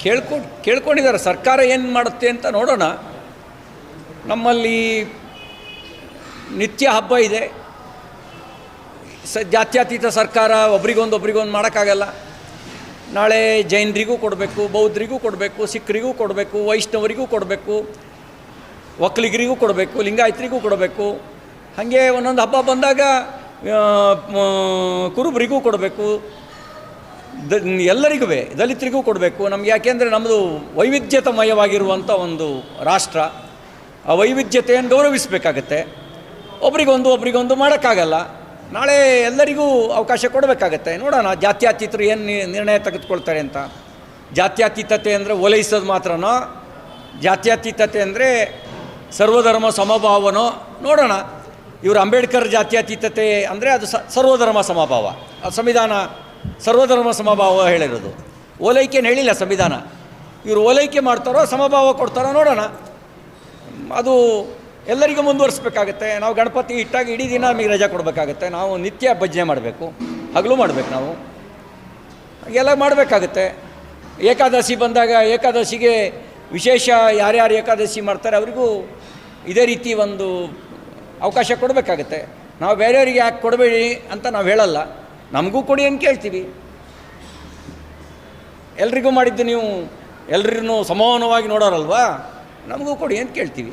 ಕೇಳ್ಕೊಂಡು ಕೇಳ್ಕೊಂಡಿದ್ದಾರೆ. ಸರ್ಕಾರ ಏನು ಮಾಡುತ್ತೆ ಅಂತ ನೋಡೋಣ. ನಮ್ಮಲ್ಲಿ ನಿತ್ಯ ಹಬ್ಬ ಇದೆ. ಸ, ಜಾತ್ಯತೀತ ಸರ್ಕಾರ ಒಬ್ರಿಗೊಂದು ಒಬ್ರಿಗೊಂದು ಮಾಡೋಕ್ಕಾಗಲ್ಲ. ನಾಳೆ ಜೈನರಿಗೂ ಕೊಡಬೇಕು ಬೌದ್ಧರಿಗೂ ಕೊಡಬೇಕು, ಸಿಖ್ರಿಗೂ ಕೊಡಬೇಕು, ವೈಷ್ಣವರಿಗೂ ಕೊಡಬೇಕು ಒಕ್ಕಲಿಗರಿಗೂ ಕೊಡಬೇಕು, ಲಿಂಗಾಯತ್ರಿಗೂ ಕೊಡಬೇಕು. ಹಾಗೆ ಒಂದೊಂದು ಹಬ್ಬ ಬಂದಾಗ ಕುರುಬರಿಗೂ ಕೊಡಬೇಕು. ದ ಎಲ್ಲರಿಗೂ ದಲಿತರಿಗೂ ಕೊಡಬೇಕು. ನಮ್ಗೆ ಯಾಕೆಂದರೆ ನಮ್ಮದು ವೈವಿಧ್ಯತಮಯವಾಗಿರುವಂಥ ಒಂದು ರಾಷ್ಟ್ರ. ಆ ವೈವಿಧ್ಯತೆಯನ್ನು ಗೌರವಿಸಬೇಕಾಗತ್ತೆ. ಒಬ್ರಿಗೊಂದು ಒಬ್ರಿಗೊಂದು ಮಾಡೋಕ್ಕಾಗಲ್ಲ. ನಾಳೆ ಎಲ್ಲರಿಗೂ ಅವಕಾಶ ಕೊಡಬೇಕಾಗತ್ತೆ. ನೋಡೋಣ, ಜಾತ್ಯಾತೀತರು ಏನು ನಿರ್ಣಯ ತೆಗೆದುಕೊಳ್ತಾರೆ ಅಂತ. ಜಾತ್ಯಾತೀತತೆ ಅಂದರೆ ಓಲೈಸೋದು ಮಾತ್ರನೋ, ಜಾತ್ಯಾತೀತತೆ ಅಂದರೆ ಸರ್ವಧರ್ಮ ಸಮಭಾವನೋ, ನೋಡೋಣ. ಇವರು ಅಂಬೇಡ್ಕರ್ ಜಾತ್ಯಾತೀತತೆ ಅಂದರೆ ಅದು ಸರ್ವಧರ್ಮ ಸಮಭಾವ. ಸಂವಿಧಾನ ಸರ್ವಧರ್ಮ ಸಮಭಾವ ಹೇಳಿರೋದು. ಓಲೈಕೆಯನ್ನು ಹೇಳಿಲ್ಲ ಸಂವಿಧಾನ. ಇವರು ಓಲೈಕೆ ಮಾಡ್ತಾರೋ ಸಮಭಾವ ಕೊಡ್ತಾರೋ ನೋಡೋಣ. ಅದು ಎಲ್ಲರಿಗೂ ಮುಂದುವರಿಸ್ಬೇಕಾಗತ್ತೆ. ನಾವು ಗಣಪತಿ ಇಟ್ಟಾಗಿ ಇಡೀ ದಿನ ನಮಗೆ ರಜಾ ಕೊಡಬೇಕಾಗತ್ತೆ. ನಾವು ನಿತ್ಯ ಭಜನೆ ಮಾಡಬೇಕು. ಹಗಲು ಮಾಡಬೇಕು ನಾವು. ಎಲ್ಲ ಮಾಡಬೇಕಾಗತ್ತೆ. ಏಕಾದಶಿ ಬಂದಾಗ ಏಕಾದಶಿಗೆ ವಿಶೇಷ ಯಾರ್ಯಾರು ಏಕಾದಶಿ ಮಾಡ್ತಾರೆ ಅವರಿಗೂ ಇದೇ ರೀತಿ ಒಂದು ಅವಕಾಶ ಕೊಡಬೇಕಾಗತ್ತೆ. ನಾವು ಬೇರೆಯವರಿಗೆ ಯಾಕೆ ಕೊಡಬೇಡಿ ಅಂತ ನಾವು ಹೇಳಲ್ಲ. ನಮಗೂ ಕೊಡಿ ಅಂತ ಕೇಳ್ತೀವಿ. ಎಲ್ರಿಗೂ ಮಾಡಿದ್ದು ನೀವು ಎಲ್ರಿಗೂ ಸಮಾನವಾಗಿ ನೋಡೋರಲ್ವಾ? ನಮಗೂ ಕೊಡಿ ಅಂತ ಕೇಳ್ತೀವಿ.